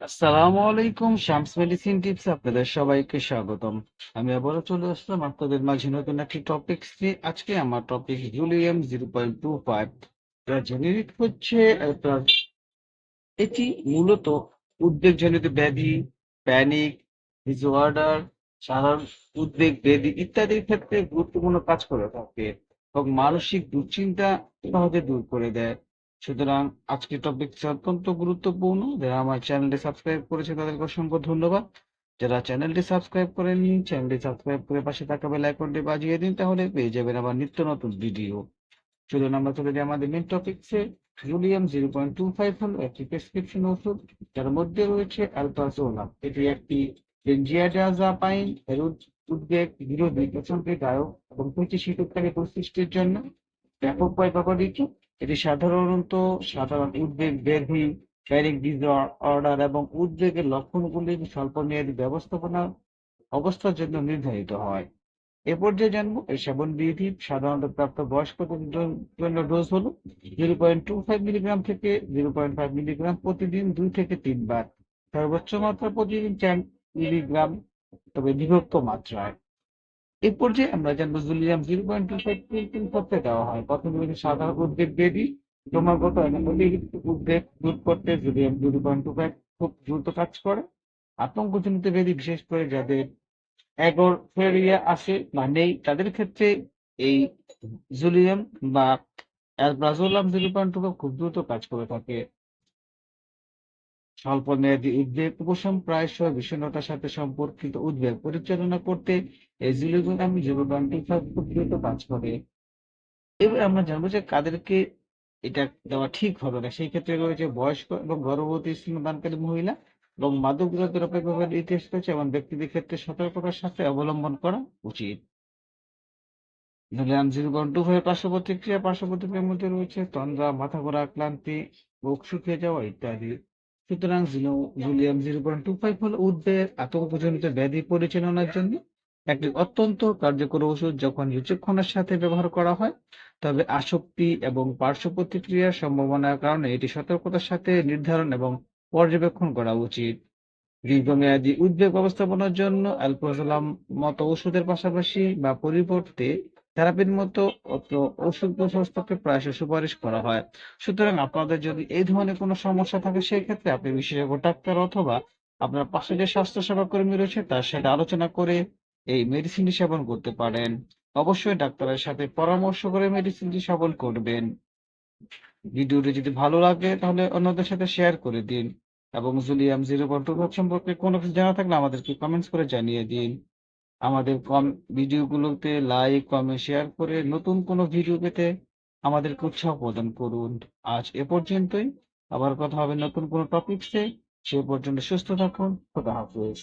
আসসালামু আলাইকুম, Shams medicine tips আপনাদের সবাইকে স্বাগতম। আমি আবারও চলে আসলাম আপনাদের মাঝে নতুন একটি টপিক আজকে আমার topic Zolium zero point two five. Generic হচ্ছে, এটি মূলত উদ্বেগজনিত ব্যাধি প্যানিক ডিসঅর্ডার সাধারণ উদ্বেগ, ব্যাধি ইত্যাদির ক্ষেত্রে গুরুত্বপূর্ণ কাজ করে থাকে এবং মানসিক দুশ্চিন্তা সহজে দূর করে দেয়। সুতরাং আজকের টপিক অত্যন্ত গুরুত্বপূর্ণ। যারা আমার চ্যানেলটি সাবস্ক্রাইব করেছে, তাদেরকে অসংখ্য ধন্যবাদ। যারা চ্যানেলটি সাবস্ক্রাইব করেননি চ্যানেলটি সাবস্ক্রাইব করে পাশে থাকা বেল আইকনটি বাজিয়ে দিন, তাহলে পেয়ে যাবেন আমার নিত্য নতুন ভিডিও চলুন আমরা চলে যাই আমাদের main টপিকসে Zolium zero point two five হলো একটি প্রেসক্রিপশন ওষুধ, যার মধ্যে রয়েছে অ্যালপ্রাজোলাম এটি একটি বেনজিয়াডাজাপাইন এর উদ- উদ্বেগ বিরোধী প্রচন্ডদায়ক এবং পেশি শীতকালী পরিস্থিতির জন্য ব্যাপকভাবে ব্যবহৃত এটি সাধারণত সাধারণ উদ্বেগ, ব্যাধি প্যানিক ডিসঅর্ডার এবং উদ্বেগের লক্ষণগুলির স্বল্পমেয়াদী ব্যবস্থাপনা অবস্থার জন্য নির্ধারিত হয়। এ পর্যায়ে জানব এই সেবন বিধি সাধারণত প্রাপ্ত বয়স্কদের জন্য ডোজ হলো zero point two five milligram থেকে জিরো পয়েন্ট ফাইভ মিলিগ্রাম প্রতিদিন দুই থেকে তিনবার। সর্বোচ্চ মাত্রা প্রতিদিন চার মিলিগ্রাম তবে বিভক্ত মাত্রায়। এই পর্যায়ে আমরা জানব Zolium zero point two five তিন করতে দেওয়া হয়? প্রথমে হচ্ছে সাধারণ উদ্বেগ বেদি ক্রমাগত উদ্বেগ দূর করতে Zolium zero point two five খুব দ্রুত কাজ করে। আতঙ্কজনিত বেদি বিশেষ করে যাদের অ্যাগোরফেরিয়া আসে বা নেই, তাদের ক্ষেত্রে এই জুলিয়াম বা অ্যালপ্রাজোলাম জিরো পয়েন্ট টু খুব দ্রুত কাজ করে থাকে। স্বল্প মেয়াদী উদ্বেগ উপশম প্রায়শই বিষণ্ণতার সাথে সম্পর্কিত উদ্বেগ পরিচালনা করতে এই জিরো পয়েন্ট খুব কাজ করে। এবার আমরা জানব যে কাদেরকে এটা দেওয়া ঠিক হবে না। সেই ক্ষেত্রে রয়েছে বয়স্ক এবং গর্ভবতী স্তন্যদানকারী মহিলা এবং মাদক দ্রব্যের ব্যবহার ইতিহাস রয়েছে এমন ব্যক্তিদের ক্ষেত্রে সতর্কতার সাথে অবলম্বন করা উচিত। Zolium zero point two five পার্শ্ব প্রতিক্রিয়া পার্শ্ব মধ্যে রয়েছে তন্দ্রা মাথা ঘোরা ক্লান্তি বুক শুকিয়ে যাওয়া ইত্যাদি। সুতরাং Zolium zero point two five হল উদ্বেগ আতঙ্কজনিত ব্যাধি পরিচালনার জন্য একটি অত্যন্ত কার্যকর ওষুধ যখন বিচক্ষণের সাথে ব্যবহার করা হয়। তবে আসক্তি এবং পার্শ্ব প্রতিক্রিয়ার সম্ভাবনার কারণে এটি সতর্কতার সাথে নির্ধারণ এবং পর্যবেক্ষণ করা উচিত। দীর্ঘমেয়াদী উদ্বেগ ব্যবস্থাপনার জন্য অ্যালপ্রোজোলাম মতো ওষুধের পাশাপাশি বা পরিবর্তে থেরাপির মতো ওষুধ প্রশস্তকে প্রায়শ সুপারিশ করা হয়। সুতরাং আপনাদের যদি এই ধরনের কোনো সমস্যা থাকে সেই ক্ষেত্রে আপনি বিশেষজ্ঞ, ডাক্তার অথবা আপনার পাশে যে স্বাস্থ্য সেবা কর্মী রয়েছে, তার সাথে আলোচনা করে এই মেডিসিনটি সেবন করতে পারেন। অবশ্যই ডাক্তারের সাথে পরামর্শ করে মেডিসিনটি সেবন করবেন। ভিডিওটি যদি ভালো লাগে, তাহলে অন্যদের সাথে শেয়ার করে দিন এবং জুলিয়াম জিরো পয়েন্ট সম্পর্কে কোনো কিছু জানা থাকলে আমাদেরকে কমেন্টস করে জানিয়ে দিন। আমাদের কম ভিডিওগুলোতে লাইক, কমেন্ট, শেয়ার করে নতুন কোনো ভিডিও পেতে আমাদেরকে উৎসাহ প্রদান করুন। আজ এ পর্যন্তই। আবার কথা হবে নতুন কোনো টপিকসে সে পর্যন্ত সুস্থ থাকুন। খোদা হাফেজ।